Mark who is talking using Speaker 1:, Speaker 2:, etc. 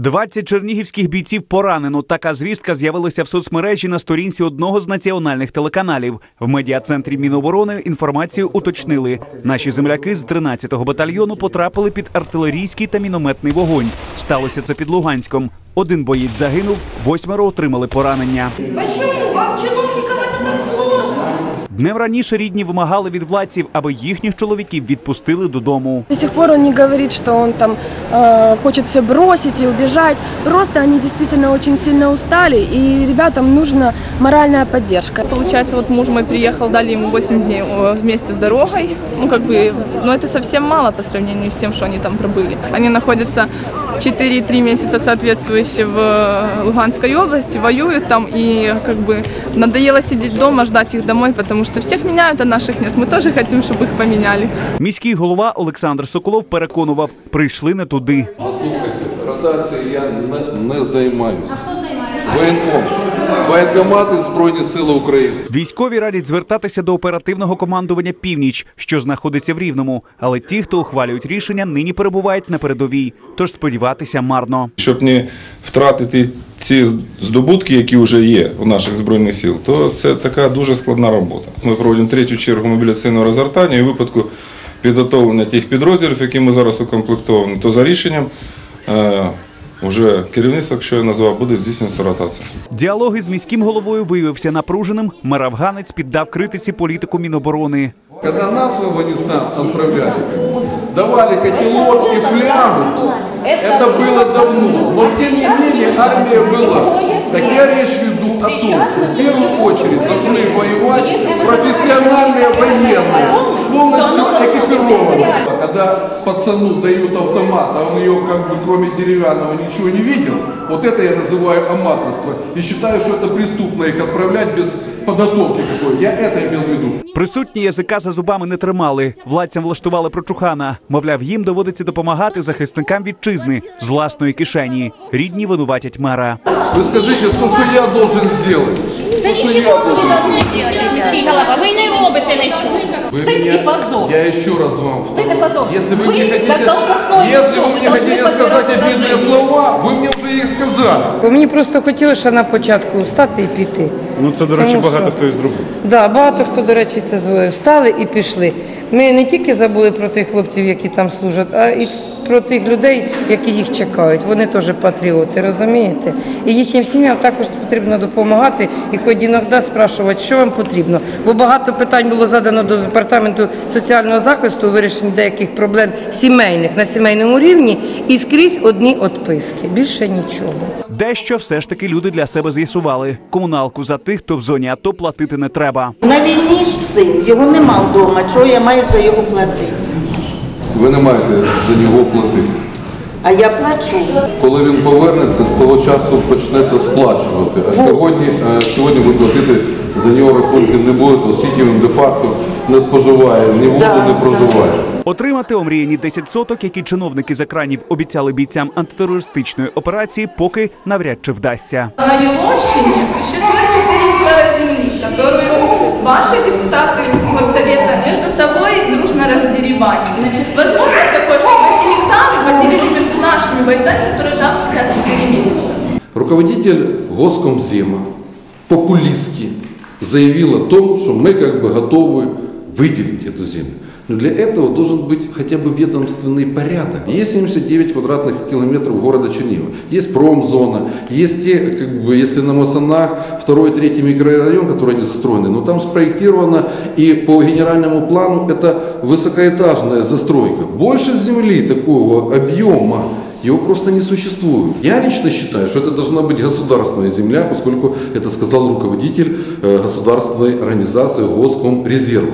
Speaker 1: 20 чернігівських бійців поранено. Така звістка з'явилася в соцмережі на сторінці одного з національних телеканалів. В медіа-центрі Міноборони інформацію уточнили. Наші земляки з 13-го батальйону потрапили під артилерійський та мінометний вогонь. Сталося це під Луганськом. Один боєць загинув, восьмеро отримали поранення.
Speaker 2: Почему вам, чиновникам, это так сложно?
Speaker 1: Днем раніше рідні вимагали від владців, аби їхніх чоловіків відпустили додому.
Speaker 3: До сих пор он не говорит, что он там э, хочет все бросить и убежать. Просто они действительно очень сильно устали, и ребятам нужна моральная поддержка.
Speaker 4: Получается, вот муж мой приехал, дали ему 8 дней э, вместе с дорогой. Ну, как бы, но это совсем мало по сравнению с тем, что они там пробыли. Они находятся 4-3 месяца соответствующие в э, Луганской области, воюют там, и как бы надоело сидеть дома, ждать их домой, потому что всех меняют, а наших нет. Мы тоже хотим, чтобы их поменяли.
Speaker 1: Міський голова Олександр Соколов переконував, прийшли не туди.
Speaker 5: Послухайте, ротацією я не, не займаюся. Воєнком. Воєнкомати Збройні Сили України.
Speaker 1: Військові радять звертатися до оперативного командування Північ, що знаходиться в Рівному. Але ті, хто ухвалюють рішення, нині перебувають на передовій. Тож сподіватися марно.
Speaker 6: щоб не втратити ці здобутки, які вже є у наших збройних сил, то це така дуже складна робота. Ми проводимо третю чергу мобіляційного розгортання і випадку підготовлення тих підрозділів, які ми зараз укомплектовані, то за рішенням е, вже керівництво, якщо я назвав, буде здійснюватися ротація.
Speaker 1: Діалог із міським головою виявився напруженим. Мер Афганець піддав критиці політику Міноборони.
Speaker 5: Когда нас в Афганистан отправляли, давали котелок и флягу, это было давно. Но тем не менее армия была. Так я речь веду о том, что в первую очередь должны воевать профессиональные военные, полностью экипированные. Когда пацану дают автомат, а он ее как бы кроме деревянного ничего не видел, вот это я называю аматорство. И считаю, что это преступно их отправлять без подготовки какой. Я это имел в виду.
Speaker 1: Присутні язика за зубами не тримали. Владцям влаштували прочухана. Мовляв, їм доводиться допомагати захисникам вітчизни з власної кишені. Рідні винуватять мера.
Speaker 5: Вы скажите, то, что я должен сделать?
Speaker 2: Та нічого ви не должны делать, міський голова. Ви не робите нічого.
Speaker 5: Вы
Speaker 2: Стыд
Speaker 5: меня-
Speaker 2: і позор.
Speaker 5: Я еще раз вам
Speaker 2: Стыд и позор.
Speaker 5: второй. Если вы,
Speaker 2: Вы
Speaker 5: мне хотите,
Speaker 2: как должностное
Speaker 5: если
Speaker 2: лицо,
Speaker 5: вы
Speaker 2: вы
Speaker 5: мне
Speaker 2: должны
Speaker 5: хотите
Speaker 2: подбирать
Speaker 5: сказать
Speaker 2: должные
Speaker 5: обидные
Speaker 2: люди.
Speaker 5: слова, вы мне уже их сказали.
Speaker 7: Бо мені просто хотілося на початку встати і піти.
Speaker 8: Ну це, до речі,
Speaker 7: Тому
Speaker 8: багато
Speaker 7: що-
Speaker 8: хто і зробив.
Speaker 7: Да, багато хто, до речі, це зробив. Встали і пішли. Ми не тільки забули про тих хлопців, які там служать, а і про тих людей, які їх чекають. Вони теж патріоти, розумієте? І їхнім сім'ям також потрібно допомагати і хоч іноді спрашувати, що вам потрібно. Бо багато питань було задано до департаменту соціального захисту у вирішенні деяких проблем сімейних на сімейному рівні, і скрізь одні відписки. Більше нічого.
Speaker 1: Дещо все ж таки люди для себе з'ясували. Комуналку за тих, хто в зоні АТО платити не треба.
Speaker 9: На війні син, його нема вдома, чого я маю за його платити?
Speaker 5: Ви не маєте за нього платити.
Speaker 9: А я плачу.
Speaker 5: Коли він повернеться, з того часу почнете сплачувати. А сьогодні, е, сьогодні ви платити за нього рахунків не будете, оскільки він де-факто не споживає ні воду,
Speaker 9: Да,
Speaker 5: не проживає.
Speaker 1: Отримати омріяні 10 соток, які чиновники з екранів обіцяли бійцям антитерористичної операції, поки навряд чи вдасться.
Speaker 4: На Еловщине существует
Speaker 10: Руководитель Госкомзема популистски заявил о том, что мы как бы готовы выделить эту землю. Но для этого должен быть хотя бы ведомственный порядок. Есть 79 квадратных километров города Чернигова, есть промзона, есть те, как бы, если на Масанах, второй, третий микрорайон, который не застроены, но там спроектировано и по генеральному плану это высокоэтажная застройка. Больше земли такого объема его просто не существует. Я лично считаю, что это должна быть государственная земля, поскольку это сказал руководитель э, государственной организации Госкомрезерва.